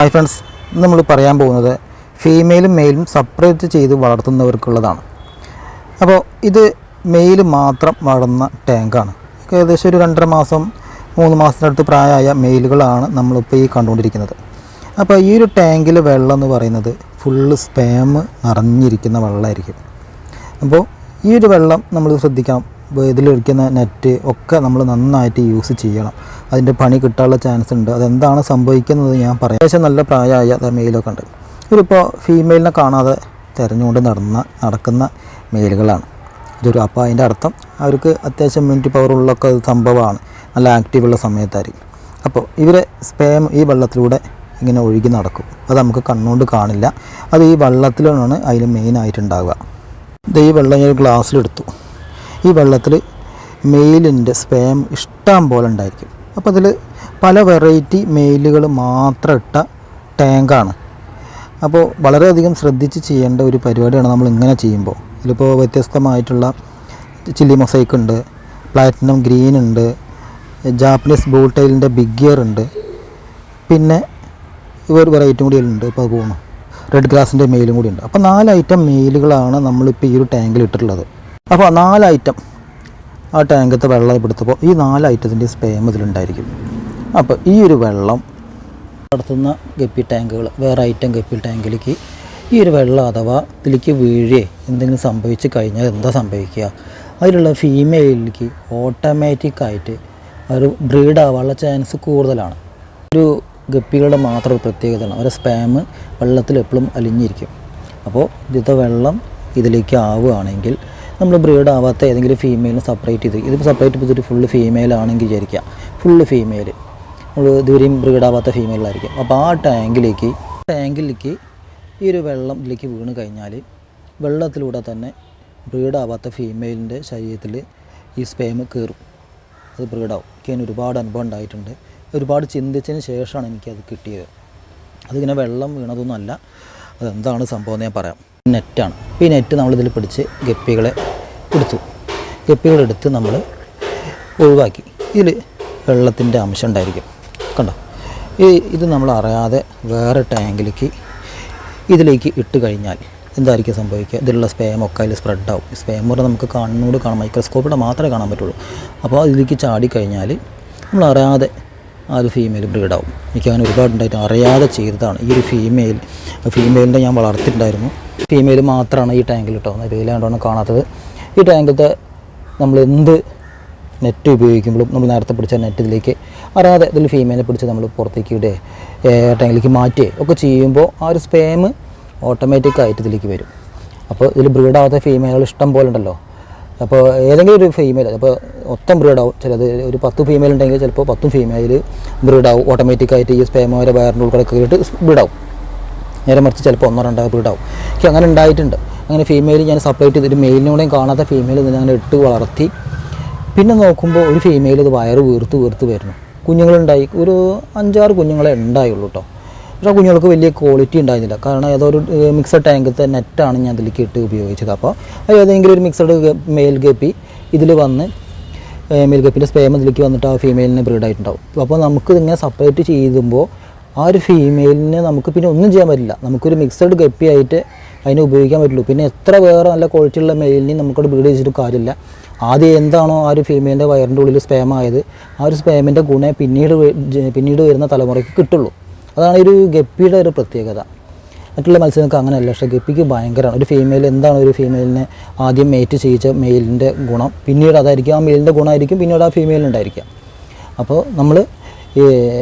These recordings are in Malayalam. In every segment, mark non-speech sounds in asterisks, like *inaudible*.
ഹായ് ഫ്രണ്ട്സ് ഇന്ന് നമ്മൾ പറയാൻ പോകുന്നത് ഫീമെയിലും മെയിലും സെപ്പറേറ്റ് ചെയ്ത് വളർത്തുന്നവർക്കുള്ളതാണ്. അപ്പോൾ ഇത് മെയിൽ മാത്രം വളർന്ന ടാങ്കാണ് ഏകദേശം ഒരു രണ്ടര മാസം മൂന്ന് മാസത്തിനടുത്ത് പ്രായമായ മെയിലുകളാണ് നമ്മളിപ്പോൾ ഈ കണ്ടുകൊണ്ടിരിക്കുന്നത്. അപ്പോൾ ഈ ഒരു ടാങ്കിൽ വെള്ളം എന്ന് പറയുന്നത് ഫുള്ള് സ്പാം നിറഞ്ഞിരിക്കുന്ന വെള്ളമായിരിക്കും. അപ്പോൾ ഈ ഒരു വെള്ളം നമ്മൾ ശ്രദ്ധിക്കണം ഇപ്പോൾ ഇതിലിരിക്കുന്ന നെറ്റ് ഒക്കെ നമ്മൾ നന്നായിട്ട് യൂസ് ചെയ്യണം. അതിന്റെ പണി കിട്ടാനുള്ള ചാൻസ് ഉണ്ട്. അതെന്താണ് സംഭവിക്കുന്നത് ഞാൻ പറയാം. ഏകദേശം നല്ല പ്രായമായ മെയിലൊക്കെ ഉണ്ട്. ഇവരിപ്പോൾ ഫീമെയിലിനെ കാണാതെ തിരഞ്ഞുകൊണ്ട് നടന്ന നടക്കുന്ന മെയിലുകളാണ്. ഇതൊരു അപ്പോൾ അതിന്റെ അർത്ഥം. അവർക്ക് അത്യാവശ്യം ഇമ്മ്യൂണിറ്റി പവറുള്ളൊക്കെ സംഭവമാണ്. നല്ല ആക്റ്റീവുള്ള സമയത്തായിരിക്കും. അപ്പോൾ ഇവരെ സ്പേം ഈ വെള്ളത്തിലൂടെ ഇങ്ങനെ ഒഴുകി നടക്കും. അത് നമുക്ക് കണ്ണുകൊണ്ട് കാണില്ല. അത് ഈ വെള്ളത്തിലാണ് അതിൽ മെയിനായിട്ടുണ്ടാവുക ഇത് ഈ വെള്ളം ഞാൻ ഗ്ലാസ്സിലെടുത്തു ഈ വെള്ളത്തിൽ മെയിലിന്റെ സ്പേം ഇഷ്ടം പോലെ ഉണ്ടായിരിക്കും. അപ്പോൾ അതിൽ പല വെറൈറ്റി മെയിലുകൾ മാത്രം ഇട്ട ടാങ്കാണ്. അപ്പോൾ വളരെയധികം ശ്രദ്ധിച്ച് ചെയ്യേണ്ട ഒരു പരിപാടിയാണ് നമ്മൾ ഇങ്ങനെ ചെയ്യുമ്പോൾ. ഇതിലിപ്പോൾ വ്യത്യസ്തമായിട്ടുള്ള ചില്ലി മൊസൈക്ക് ഉണ്ട് പ്ലാറ്റിനം ഗ്രീൻ ഉണ്ട് ജാപ്പനീസ് ബൂട്ടൈലിന്റെ ബിഗ് ഗിയർ ഉണ്ട് പിന്നെ ഒരു വെറൈറ്റി കൂടി ഉണ്ട് ഇപ്പോൾ പോകുന്നു റെഡ് ഗ്രാസിന്റെ മെയിലും കൂടി ഉണ്ട്. അപ്പോൾ നാല് ഐറ്റം മെയിലുകളാണ് നമ്മളിപ്പോൾ ഈ ഒരു ടാങ്കിൽ ഇട്ടിട്ടുള്ളത്. അപ്പോൾ നാല് ഐറ്റം ആ ടാങ്കത്തെ വെള്ളം എടുത്തപ്പോൾ ഈ നാല് ഐറ്റത്തിന്റെ സ്പേം ഇതിലുണ്ടായിരിക്കും. അപ്പോൾ ഈ ഒരു വെള്ളം നടത്തുന്ന ഗപ്പി ടാങ്കുകൾ വേറെ ഐറ്റം ഗപ്പി ടാങ്കിലേക്ക് ഈ ഒരു വെള്ളം അഥവാ ഇതിലേക്ക് വീഴേ എന്തെങ്കിലും സംഭവിച്ച് കഴിഞ്ഞാൽ എന്താ സംഭവിക്കുക? അതിലുള്ള ഫീമെയിലേക്ക് ഓട്ടോമാറ്റിക്കായിട്ട് ഒരു ബ്രീഡ് ആവാനുള്ള ചാൻസ് കൂടുതലാണ്. ഒരു ഗപ്പികളുടെ മാത്രം ഒരു പ്രത്യേകതയാണ്. അവരുടെ സ്പാം വെള്ളത്തിൽ എപ്പോഴും അലിഞ്ഞിരിക്കും. അപ്പോൾ ഇതിത്തെ വെള്ളം ഇതിലേക്ക് ആവുകയാണെങ്കിൽ നമ്മൾ ബ്രീഡ് ആവാത്ത ഏതെങ്കിലും ഫീമെയിലിനെ സെപ്പറേറ്റ് ചെയ്ത് ഇതിപ്പോൾ സെപ്പറേറ്റ് ചെയ്തിട്ട് ഫുള്ള് ഫീമെയിൽ ആണെങ്കിൽ വിചാരിക്കുക ഫുള്ള് ഫീമെയിൽ നമ്മൾ ഇതുവരെയും ബ്രീഡ് ആവാത്ത ഫീമെയിലായിരിക്കും അപ്പോൾ ആ ടാങ്കിലേക്ക് ടാങ്കിലേക്ക് ഈ ഒരു വെള്ളം ഇതിലേക്ക് വീണ് കഴിഞ്ഞാൽ വെള്ളത്തിലൂടെ തന്നെ ബ്രീഡ് ആവാത്ത ഫീമെയിലിന്റെ ശരീരത്തിൽ ഈ സ്പേം കയറും അത് ബ്രീഡാവും എനിക്ക് അതിന് ഒരുപാട് അനുഭവം ഉണ്ടായിട്ടുണ്ട്. ഒരുപാട് ചിന്തിച്ചതിന് ശേഷമാണ് എനിക്കത് കിട്ടിയത്. അതിങ്ങനെ വെള്ളം വീണതൊന്നുമല്ല. അതെന്താണ് സംഭവം എന്ന് ഞാൻ പറയാം. നെറ്റാണ് ഈ നെറ്റ് നമ്മളിതിൽ പിടിച്ച് ഗപ്പികളെ എടുത്തു ഗപ്പികളെടുത്ത് നമ്മൾ ഒഴിവാക്കി. ഇതിൽ വെള്ളത്തിന്റെ അംശം ഉണ്ടായിരിക്കും കണ്ടോ? ഈ ഇത് നമ്മൾ അറിയാതെ വേറെ ടാങ്കിലേക്ക് ഇതിലേക്ക് ഇട്ട് കഴിഞ്ഞാൽ എന്തായിരിക്കും സംഭവിക്കുക? ഇതിലുള്ള സ്പേം ഒക്കെ അതിൽ സ്പ്രെഡ് ആവും സ്പേം പറഞ്ഞാൽ നമുക്ക് കണ്ണൂട് കാണാം മൈക്രോസ്കോപ്പിലൂടെ മാത്രമേ കാണാൻ പറ്റുള്ളൂ. അപ്പോൾ ഇതിലേക്ക് ചാടി കഴിഞ്ഞാൽ നമ്മൾ അറിയാതെ ആ ഒരു ഫീമെയിൽ ബ്രീഡാവും. എനിക്ക് അങ്ങനെ ഒരുപാട് ഉണ്ടായിട്ട് അറിയാതെ ചെയ്തതാണ്. ഈ ഒരു ഫീമെയിൽ ഫീമെയിലിന്റെ ഞാൻ വളർത്തിയിട്ടുണ്ടായിരുന്നു. ഫീമെയിൽ മാത്രമാണ് ഈ ടാങ്കിൽ കേട്ടോ ഇതിലാണ്ടോ കാണാത്തത്. ഈ ടാങ്കിലത്തെ നമ്മൾ എന്ത് നെറ്റ് ഉപയോഗിക്കുമ്പോഴും നമ്മൾ നേരത്തെ പിടിച്ച നെറ്റ് ഇതിലേക്ക് അറിയാതെ ഇതിൽ ഫീമെയിലിനെ പിടിച്ച് നമ്മൾ പുറത്തേക്ക് ഇടുകയോ ടാങ്കിലേക്ക് മാറ്റുകയോ ഒക്കെ ചെയ്യുമ്പോൾ ആ ഒരു സ്പേം ഓട്ടോമാറ്റിക്കായിട്ട് ഇതിലേക്ക് വരും. അപ്പോൾ ഇതിൽ ബ്രീഡാവാത്ത ഫീമെയിലുകൾ ഇഷ്ടം പോലെ ഉണ്ടല്ലോ. അപ്പോൾ ഏതെങ്കിലും ഒരു ഫീമെയിൽ അപ്പോൾ ഒത്തം ബ്രീഡാവും ചിലത് ഒരു പത്ത് ഫീമെയിൽ ഉണ്ടെങ്കിൽ ചിലപ്പോൾ പത്തും ഫീമെയിൽ ബ്രീഡാവും ഓട്ടോമാറ്റിക്കായിട്ട് ഈ സ്പേമോരെ വയറിന്റെ കയറിയിട്ട് ബ്രീഡാവും നേരെ മറിച്ച് ചിലപ്പോൾ ഒന്നോ രണ്ടോ ബ്രീഡാവും എനിക്ക് അങ്ങനെ ഉണ്ടായിട്ടുണ്ട്. അങ്ങനെ ഫീമെയിൽ ഞാൻ സെപ്പറേറ്റ് ചെയ്തിട്ട് മെയിലിനോടെയും കാണാത്ത ഫീമെയിൽ ഇതിനെ അങ്ങനെ ഇട്ട് വളർത്തി. പിന്നെ നോക്കുമ്പോൾ ഒരു ഫീമെയിൽ ഇത് വയറ് വീർത്ത് വീർത്ത് വരുന്നു. കുഞ്ഞുങ്ങളുണ്ടായി. ഒരു അഞ്ചാറ് കുഞ്ഞുങ്ങളെ ഉണ്ടായുള്ളൂ കേട്ടോ പക്ഷേ കുഞ്ഞുങ്ങൾക്ക് വലിയ ക്വാളിറ്റി ഉണ്ടായിരുന്നില്ല. കാരണം ഏതൊരു മിക്സഡ് ടാങ്കത്തെ നെറ്റാണ് ഞാൻ അതിലേക്ക് ഇട്ട് ഉപയോഗിച്ചത്. അപ്പോൾ ഏതെങ്കിലും ഒരു മിക്സഡ് മെയിൽ ഗപ്പി ഇതിൽ വന്ന് മെയിൽ ഗപ്പിന്റെ സ്പേം ഇതിലേക്ക് വന്നിട്ട് ആ ഫീമെയിലിനെ ബ്രീഡായിട്ടുണ്ടാവും അപ്പോൾ നമുക്ക് ഇതിങ്ങനെ സെപ്പറേറ്റ് ചെയ്യുമ്പോൾ ആ ഒരു ഫീമെയിലിനെ നമുക്ക് പിന്നെ ഒന്നും ചെയ്യാൻ പറ്റില്ല. നമുക്കൊരു മിക്സഡ് ഗപ്പി ആയിട്ട് അതിനെ ഉപയോഗിക്കാൻ പറ്റുള്ളൂ. പിന്നെ എത്ര വേറെ നല്ല ക്വാളിറ്റി ഉള്ള മെയിലിനെ നമുക്കത് ബ്രീഡ് ചെയ്തിട്ട് കാര്യമില്ല. ആദ്യം എന്താണോ ആ ഒരു ഫീമെയിലിന്റെ വയറിന്റെ ഉള്ളിൽ സ്പേം ആയത് ആ ഒരു സ്പേമിന്റെ ഗുണേ പിന്നീട് പിന്നീട് വരുന്ന തലമുറയ്ക്ക് കിട്ടുള്ളൂ. അതാണ് ഒരു ഗപ്പിയുടെ ഒരു പ്രത്യേകത. മറ്റുള്ള മത്സ്യങ്ങൾക്ക് അങ്ങനെയല്ല പക്ഷേ ഗപ്പിക്ക് ഭയങ്കരമാണ്. ഒരു ഫീമെയിൽ എന്താണ് ഒരു ഫീമെയിലിനെ ആദ്യം മേറ്റ് ചെയ്യിച്ച മെയിലിന്റെ ഗുണം? പിന്നീട് അതായിരിക്കും ആ മെയിലിന്റെ ഗുണമായിരിക്കും പിന്നീട് ആ ഫീമെയിലുണ്ടായിരിക്കുക അപ്പോൾ നമ്മൾ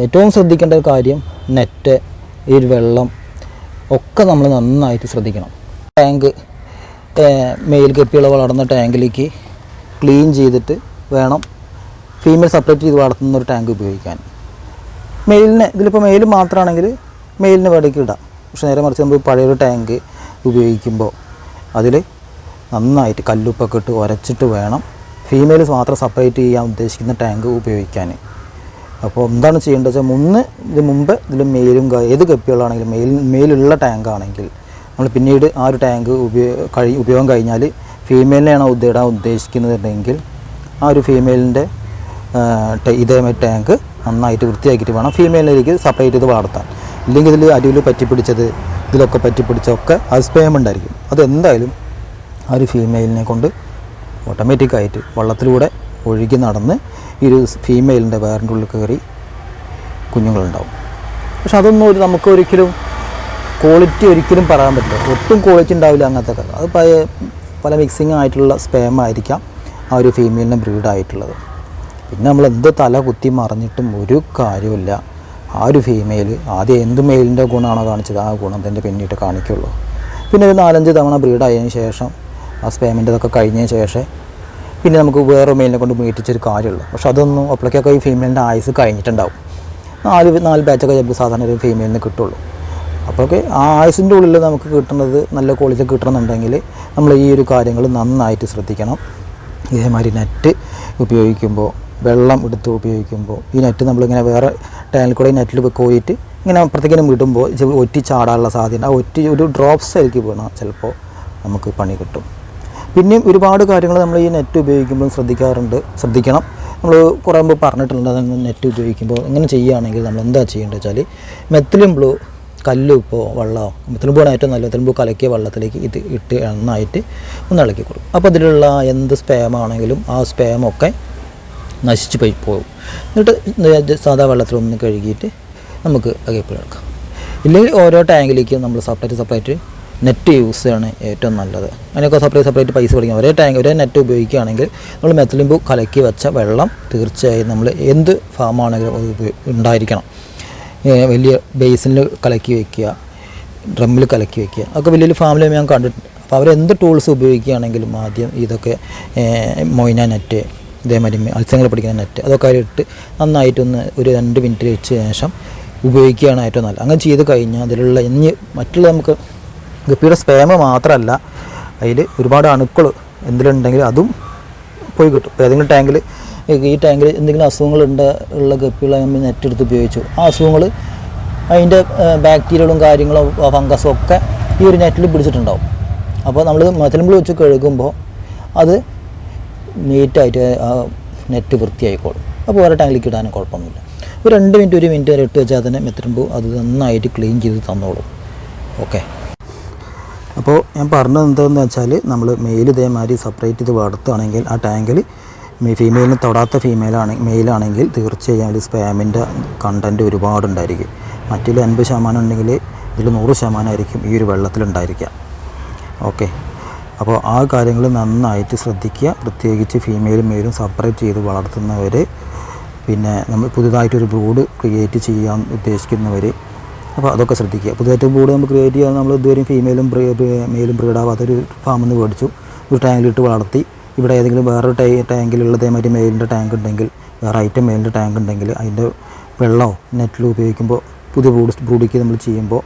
ഏറ്റവും ശ്രദ്ധിക്കേണ്ട ഒരു കാര്യം നെറ്റ് ഈ വെള്ളം ഒക്കെ നമ്മൾ നന്നായിട്ട് ശ്രദ്ധിക്കണം. ടാങ്ക് മെയിൽ കെപ്പികൾ വളർന്ന ടാങ്കിലേക്ക് ക്ലീൻ ചെയ്തിട്ട് വേണം ഫീമെയിൽ സെപ്പറേറ്റ് ചെയ്ത് വളർത്തുന്ന ഒരു ടാങ്ക് ഉപയോഗിക്കാൻ. മെയിലിന് ഇതിലിപ്പോൾ മെയിൽ മാത്രമാണെങ്കിൽ മെയിലിന് വേടിക്ക് ഇടാം. പക്ഷെ നേരെ മറിച്ച് നമ്മൾ പഴയൊരു ടാങ്ക് ഉപയോഗിക്കുമ്പോൾ അതിൽ നന്നായിട്ട് കല്ലുപ്പൊക്കെ ഇട്ട് ഉരച്ചിട്ട് വേണം ഫീമെയിൽസ് മാത്രം സെപ്പറേറ്റ് ചെയ്യാൻ ഉദ്ദേശിക്കുന്ന ടാങ്ക് ഉപയോഗിക്കാൻ അപ്പോൾ എന്താണ് ചെയ്യേണ്ടത് വെച്ചാൽ മുന്ന് ഇത് മുമ്പ് ഇതിൽ മെയിലും ക- ഏത് കപ്പികളാണെങ്കിലും മെയിൽ മെയിലുള്ള ടാങ്ക് ആണെങ്കിൽ നമ്മൾ പിന്നീട് ആ ഒരു ടാങ്ക് ഉപയോഗ കഴി ഉപയോഗം കഴിഞ്ഞാൽ ഫീമെയിലിനെയാണ് ഇടാൻ ഉദ്ദേശിക്കുന്നതെങ്കിൽ ആ ഒരു ഫീമെയിലിന്റെ ഇതേ ടാങ്ക് നന്നായിട്ട് വൃത്തിയാക്കിയിട്ട് വേണം ഫീമെയിലിലേക്ക് സെപ്പറേറ്റ് ചെയ്ത് വളർത്താൻ. ഇല്ലെങ്കിൽ ഇതിൽ അടിയിൽ പറ്റിപ്പിടിച്ചത് ഇതിലൊക്കെ പറ്റിപ്പിടിച്ചൊക്കെ അത് സ്പേം ഉണ്ടായിരിക്കും. അതെന്തായാലും ആ ഒരു ഫീമെയിലിനെ കൊണ്ട് ഓട്ടോമാറ്റിക്കായിട്ട് വള്ളത്തിലൂടെ ഒഴുകി നടന്ന് ഈ ഒരു ഫീമെയിലിന്റെ വയറിന്റെ ഉള്ളിൽ കയറി കുഞ്ഞുങ്ങളുണ്ടാവും. പക്ഷെ അതൊന്നും ഒരു നമുക്ക് ഒരിക്കലും ക്വാളിറ്റി ഒരിക്കലും പറയാൻ പറ്റില്ല. ഒട്ടും ക്വാളിറ്റി ഉണ്ടാവില്ല അങ്ങനത്തെ. അത് പല പല മിക്സിങ് ആയിട്ടുള്ള സ്പേം ആയിരിക്കാം ആ ഒരു ഫീമെയിലിന്റെ ബ്രീഡായിട്ടുള്ളത് പിന്നെ നമ്മൾ എന്ത് തല കുത്തി മറിഞ്ഞിട്ടും ഒരു കാര്യമില്ല ആ ഒരു ഫീമെയിൽ ആദ്യം എന്ത് മെയിലിന്റെ ഗുണമാണോ കാണിച്ചത്? ആ ഗുണം തന്നെ പിന്നീട് കാണിക്കുള്ളൂ. പിന്നെ ഒരു നാലഞ്ച് തവണ ബ്രീഡായതിനു ശേഷം ആ സ്പേമിന്റെതൊക്കെ കഴിഞ്ഞതിന് ശേഷം പിന്നെ നമുക്ക് വേറെ മെയിലിനെ കൊണ്ട് മീറ്റിച്ചൊരു കാര്യമുള്ളൂ. പക്ഷെ അതൊന്നും അപ്പോഴേക്കൊക്കെ ഈ ഫീമെയിലിന്റെ ആയുസ് കഴിഞ്ഞിട്ടുണ്ടാവും. നാല് നാല് ബാച്ചൊക്കെ ചിലപ്പോൾ സാധാരണ ഒരു ഫീമെയിലിന് കിട്ടുള്ളൂ. അപ്പോഴൊക്കെ ആ ആയുസിന്റെ ഉള്ളിൽ നമുക്ക് കിട്ടുന്നത് നല്ല ക്വാളിറ്റി കിട്ടണമെന്നുണ്ടെങ്കിൽ നമ്മൾ ഈ ഒരു കാര്യങ്ങൾ നന്നായിട്ട് ശ്രദ്ധിക്കണം. ഇതേമാതിരി നെറ്റ് ഉപയോഗിക്കുമ്പോൾ വെള്ളം എടുത്ത് ഉപയോഗിക്കുമ്പോൾ ഈ നെറ്റ് നമ്മളിങ്ങനെ വേറെ ടാനിൽ കൂടെ നെറ്റിൽ കോയിട്ട് ഇങ്ങനെ അപ്പുറത്തേക്കിനും വിടുമ്പോൾ ഒറ്റി ചാടാനുള്ള സാധ്യത. ആ ഒറ്റി ഒരു ഡ്രോപ്സ് ആയിരിക്കും വീണാൽ ചിലപ്പോൾ നമുക്ക് പണി കിട്ടും. പിന്നെയും ഒരുപാട് കാര്യങ്ങൾ നമ്മൾ ഈ നെറ്റ് ഉപയോഗിക്കുമ്പോൾ ശ്രദ്ധിക്കാറുണ്ട്. ശ്രദ്ധിക്കണം. നമ്മൾ കുറേ മുമ്പ് പറഞ്ഞിട്ടുണ്ട് അത് നെറ്റ് ഉപയോഗിക്കുമ്പോൾ ഇങ്ങനെ ചെയ്യുകയാണെങ്കിൽ നമ്മൾ എന്താ ചെയ്യേണ്ടത് വെച്ചാൽ മെത്തിലും ബ്ലൂ കല്ലുപ്പോ വെള്ളമോ മെത്തിലും ബ്ലൂ ഏറ്റവും നല്ല മെത്തിലും ബ്ലൂ കലക്കിയ വെള്ളത്തിലേക്ക് ഇത് ഇട്ട് നന്നായിട്ട് ഒന്ന് ഇളക്കി കൊടുക്കും. അപ്പോൾ അതിലുള്ള എന്ത് സ്പേം ആണെങ്കിലും ആ സ്പേമൊക്കെ നശിച്ച് പോയി പോകും. എന്നിട്ട് സാധാ വെള്ളത്തിലൊന്ന് കഴുകിയിട്ട് നമുക്ക് അകപ്പിളെടുക്കാം ഇല്ലെങ്കിൽ ഓരോ ടാങ്കിലേക്കും നമ്മൾ സെപ്പറേറ്റ് സെപ്പറേറ്റ് നെറ്റ് യൂസ് ചെയ്യാണ് ഏറ്റവും നല്ലത്. അതിനൊക്കെ സെപ്പറേറ്റ് സെപ്പറേറ്റ് പൈസ പിടിക്കാം. ഒരേ ടാങ്ക് ഒരേ നെറ്റ് ഉപയോഗിക്കുകയാണെങ്കിൽ നമ്മൾ മെത്തലിമ്പു കലക്കി വെച്ച വെള്ളം തീർച്ചയായും നമ്മൾ എന്ത് ഫാമാണെങ്കിലും അത് ഉണ്ടായിരിക്കണം. വലിയ ബേസിനിൽ കലക്കി വയ്ക്കുക ഡ്രമ്മിൽ കലക്കി വയ്ക്കുക അതൊക്കെ വലിയൊരു ഫാമിലി ഞാൻ കണ്ടിട്ടുണ്ട് അപ്പോൾ അവരെന്ത് ടൂൾസ് ഉപയോഗിക്കുകയാണെങ്കിലും ആദ്യം ഇതൊക്കെ മൊയ്ന നെറ്റ് ഇതേമാതിരി മത്സ്യങ്ങൾ പിടിക്കുന്ന നെറ്റ് അതൊക്കെ അതിലിട്ട് നന്നായിട്ടൊന്ന് ഒരു രണ്ട് മിനിറ്റ് വെച്ച ശേഷം ഉപയോഗിക്കുകയാണ് ഏറ്റവും നല്ലത്. അങ്ങനെ ചെയ്ത് കഴിഞ്ഞാൽ അതിലുള്ള ഇനി മറ്റുള്ള നമുക്ക് ഗപ്പിയുടെ സ്പേമ മാത്രമല്ല അതിൽ ഒരുപാട് അണുക്കൾ എന്തിലുണ്ടെങ്കിൽ അതും പോയി കിട്ടും. ഏതെങ്കിലും ടാങ്കിൽ ഈ ടാങ്കിൽ എന്തെങ്കിലും അസുഖങ്ങളുണ്ട് ഉള്ള ഗപ്പികളെ നമ്മൾ നെറ്റെടുത്ത് ഉപയോഗിച്ചു. ആ അസുഖങ്ങൾ അതിന്റെ ബാക്ടീരിയകളും കാര്യങ്ങളും ഫംഗസും ഒക്കെ ഈ ഒരു നെറ്റിൽ പിടിച്ചിട്ടുണ്ടാവും. അപ്പോൾ നമ്മൾ മച്ചലമ്പിൾ വെച്ച് കഴുകുമ്പോൾ അത് നീറ്റായിട്ട് ആ നെറ്റ് വൃത്തിയായിക്കോളും. അപ്പോൾ വേറെ ടാങ്കിലേക്ക് ഇടാനും കുഴപ്പമൊന്നുമില്ല. ഒരു രണ്ട് മിനിറ്റ് ഒരു മിനിറ്റ് വരെ ഇട്ട് വെച്ചാൽ തന്നെ മെത്തലിമ്പ് അത് നന്നായിട്ട് ക്ലീൻ ചെയ്ത് തന്നോളും. ഓക്കെ അപ്പോൾ ഞാൻ പറഞ്ഞത് എന്താണെന്ന് വെച്ചാൽ നമ്മൾ മെയിൽ ഇതേമാതിരി സെപ്പറേറ്റ് ചെയ്ത് വളർത്തുകയാണെങ്കിൽ ആ ടാങ്കിൽ ഫീമെയിലിന് തൊടാത്ത ഫീമെയിലാണ് മെയിലാണെങ്കിൽ തീർച്ചയായും സ്പാമിന്റെ കണ്ടന്റ് ഒരുപാടുണ്ടായിരിക്കും മറ്റിൽ അൻപത് ശതമാനം ഉണ്ടെങ്കിൽ ഇതിൽ നൂറ് ശതമാനമായിരിക്കും ഈ ഒരു വെള്ളത്തിലുണ്ടായിരിക്കുക ഓക്കെ. അപ്പോൾ ആ കാര്യങ്ങൾ നന്നായിട്ട് ശ്രദ്ധിക്കുക. പ്രത്യേകിച്ച് ഫീമെയിലും മെയിലും സെപ്പറേറ്റ് ചെയ്ത് വളർത്തുന്നവർ പിന്നെ നമ്മൾ പുതുതായിട്ടൊരു ബ്രൂഡ് ക്രിയേറ്റ് ചെയ്യാൻ ഉദ്ദേശിക്കുന്നവർ അപ്പോൾ അതൊക്കെ ശ്രദ്ധിക്കുക. പുതിയ ഏറ്റവും കൂടുതൽ നമ്മൾ ക്രിയേറ്റ് ചെയ്യാൻ നമ്മൾ ഇതുവരെയും ഫീമെയിലും മെയിലും ബ്രീഡാവാത്തൊരു ഫാമിൽ നിന്ന് മേടിച്ചു. ഒരു ടാങ്കിലിട്ട് വളർത്തി. ഇവിടെ ഏതെങ്കിലും വേറൊരു ടൈ ടാങ്കിലുള്ളതേ മാതിരി മെയിലിന്റെ ടാങ്ക് ഉണ്ടെങ്കിൽ വേറെ ഐറ്റം മെയിലിന്റെ ടാങ്ക് ഉണ്ടെങ്കിൽ അതിന്റെ വെള്ളമോ നെറ്റിലോ ഉപയോഗിക്കുമ്പോൾ പുതിയ ബ്രൂഡ് ബ്രൂഡിക്ക് നമ്മൾ ചെയ്യുമ്പോൾ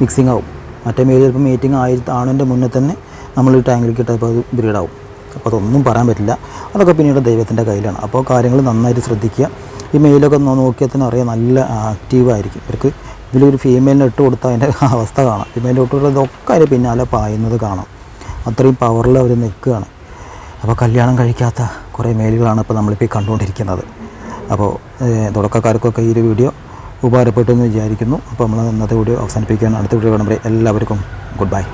മിക്സിംഗ് ആവും. മറ്റേ മെയിൽ ചിലപ്പോൾ മീറ്റിംഗ് ആയി ആണതിന്റെ മുന്നേ തന്നെ നമ്മൾ ഈ ടാങ്കിലേക്ക് ഇട്ടപ്പോൾ അത് ബ്രീഡാവും അപ്പോൾ അതൊന്നും പറയാൻ പറ്റില്ല. അതൊക്കെ പിന്നീട് ദൈവത്തിന്റെ കയ്യിലാണ്. അപ്പോൾ കാര്യങ്ങൾ നന്നായിട്ട് ശ്രദ്ധിക്കുക. ഈ മെയിലൊക്കെ നോക്കിയാൽ തന്നെ അറിയാം നല്ല ആക്റ്റീവായിരിക്കും ഇവർക്ക് ഇതിലൊരു ഫീമെയിലിന് ഇട്ട് കൊടുത്താൽ അതിന്റെ *laughs* അവസ്ഥ കാണാം. ഫീമെയിലിന് ഇട്ട് കൊടുത്താൽ ഇതൊക്കെ അതിന് പിന്നാലെ പായുന്നത് കാണാം. അത്രയും പവറിൽ അവർ നിൽക്കുകയാണ്. അപ്പോൾ കല്യാണം കഴിക്കാത്ത കുറേ മെയിലുകളാണ് ഇപ്പോൾ നമ്മളിപ്പോൾ കണ്ടുകൊണ്ടിരിക്കുന്നത്. അപ്പോൾ തുടക്കക്കാർക്കൊക്കെ ഈ ഒരു വീഡിയോ ഉപകാരപ്പെട്ടു എന്ന് വിചാരിക്കുന്നു. അപ്പോൾ നമ്മൾ ഇന്നത്തെ വീഡിയോ അവസാനിപ്പിക്കുകയാണ്. അടുത്ത വീഡിയോ കാണുമ്പോൾ എല്ലാവർക്കും ഗുഡ് ബൈ